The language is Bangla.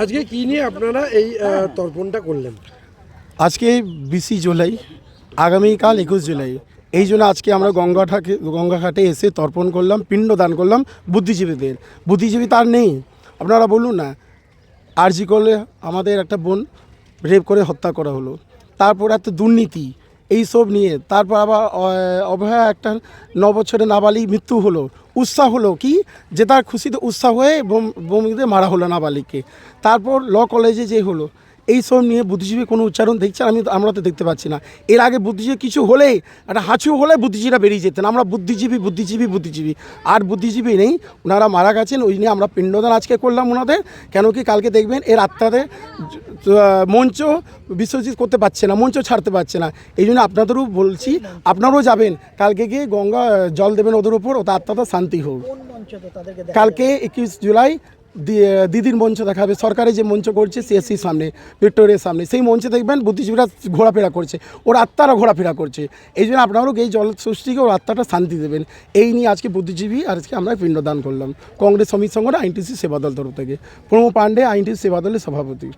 আজকে কি নিয়ে আপনারা এই তর্পণটা করলেন? আজকে বিশে জুলাই, আগামীকাল একুশ জুলাই। এই জন্য আজকে আমরা গঙ্গাঘাটে গঙ্গাঘাটে এসে তর্পণ করলাম, পিণ্ড দান করলাম বুদ্ধিজীবীদের। বুদ্ধিজীবী তার নেই। আপনারা বলুন না, আরজি করলে আমাদের একটা বোন রেপ করে হত্যা করা হলো। তারপর এত দুর্নীতি এই সব নিয়ে। তারপর আবার অ- অভয়া একটা ন বছরের নাবালিক মৃত্যু হলো। উৎসাহ হলো কি? যে তার খুশিতে উৎসাহ হয়ে বোম, বোমিতে মারা হলো নাবালিককে। তারপর ল কলেজে যে হলো এই সব নিয়ে বুদ্ধিজীবী কোনো উচ্চারণ দেখছেন? আমি আমরা তো দেখতে পাচ্ছি না। এর আগে বুদ্ধিজীবী কিছু হলেই একটা হাঁচু হলে বুদ্ধিজীবীরা বেরিয়ে যেতেন। আমরা বুদ্ধিজীবী বুদ্ধিজীবী বুদ্ধিজীবী। আর বুদ্ধিজীবী নেই। ওনারা মারা গেছেন। ওই নিয়ে আমরা পিণ্ডদান আজকে করলাম ওনাদের। কেন কি কালকে দেখবেন? এর আত্মাদের মঞ্চ বিশ্বজিৎ করতে পারছে না মঞ্চ ছাড়তে পারছে না। এই জন্য আপনাদেরও বলছি আপনারাও যাবেন। কালকে গিয়ে গঙ্গা জল দেবেন ওদের ওপর ওটা আত্মাটা শান্তি হোক। কালকে একুশ জুলাই দিদির মঞ্চ দেখাবে। সরকারি যে মঞ্চ করছে সিএসসির সামনে ভিক্টোরিয়ার সামনে সেই মঞ্চে দেখবেন বুদ্ধিজীবীরা ঘোরাফেরা করছে। ওর আত্মারা ঘোরাফেরা করছে। এই জন্য আপনারাও এই জল সৃষ্টিকে ওর আত্মাটা শান্তি দেবেন। এই নিয়ে আজকে বুদ্ধিজীবী আজকে আমরা পিণ্ডদান করলাম। কংগ্রেস সমিতি সংগঠন আইনটিসি সেবাদল তরফ থেকে। প্রমো পাণ্ডে আইনটিসি সেবাদলের সভাপতি।